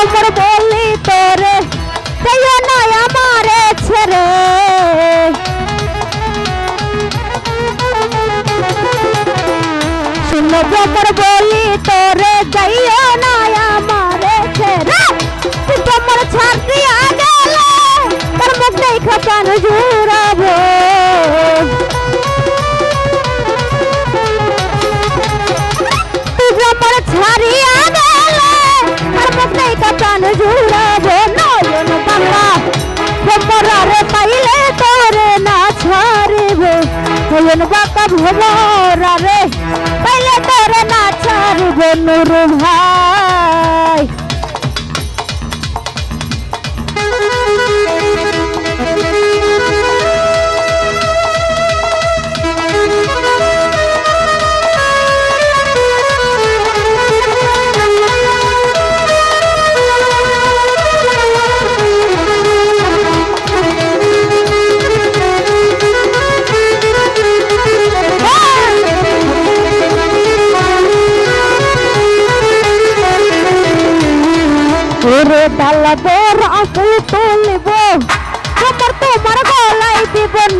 ভ্রমর বলি তোরে যাইও না আমারে ছেড়ে। শূন্য ভ্রমর বলি তোরে যাইও না আমারে ছেড়ে। তুই তোমার ছাড় দিয়া গেলে তার মুখ দেখা প্রাণ জুড়াবো কাটান জুড়াবো নয়ন বাংলা। ভমরারে পাইলে তোরে না ছাড়িব। নয়ন বাঁকা ভমরারে পাইলে তোরে না নুরু ভাই।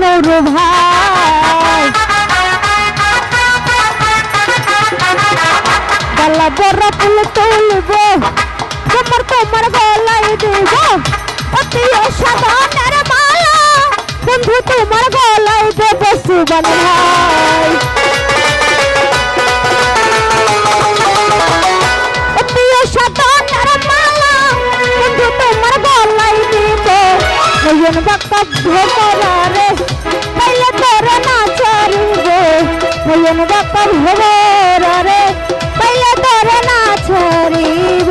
দিব নুরু ভাই। গলা বড় ফুল তুলব তোমার তোমার গলায় দেব। অতি সাধনের মালা, বন্ধু, তোমার গলায় দেব সুবন ভাই। নয়ন বক্তব্য করারে পাইলে তোরে না ছাড়িব।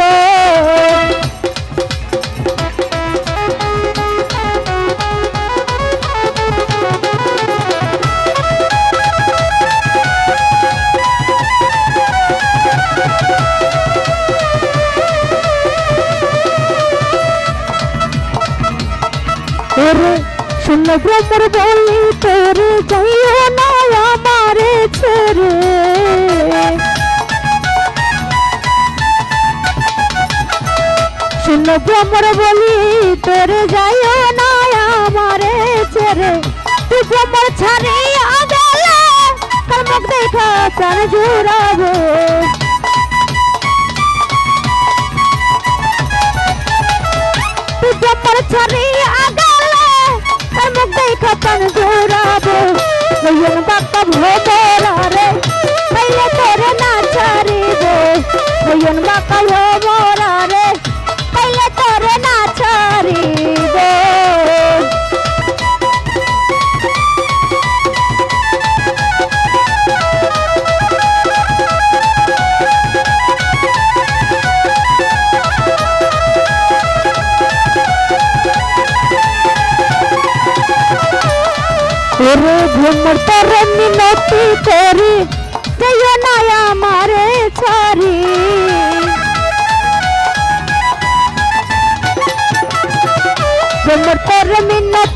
শূন্য ভ্রমর বলি তোরে যাইও না আমারে ছেড়ে শূন্য ভ্রমর বলি, তোরে যাইও না আমারে ছেড়ে তুই ভ্রমর ছাড়িয়া গেলে তার মুখ দেখা প্রাণ জুড়াবো। ওরে ভ্রমর তোরে মিনতি করি যাইও না আমারে ছাড়ি ভ্রমর তোরে মিনতি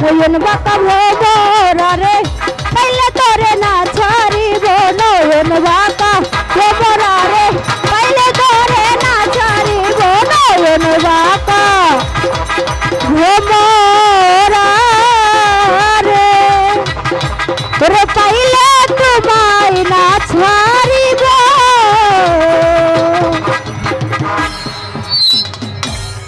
নয়ন বাঁকা ভোবরা রে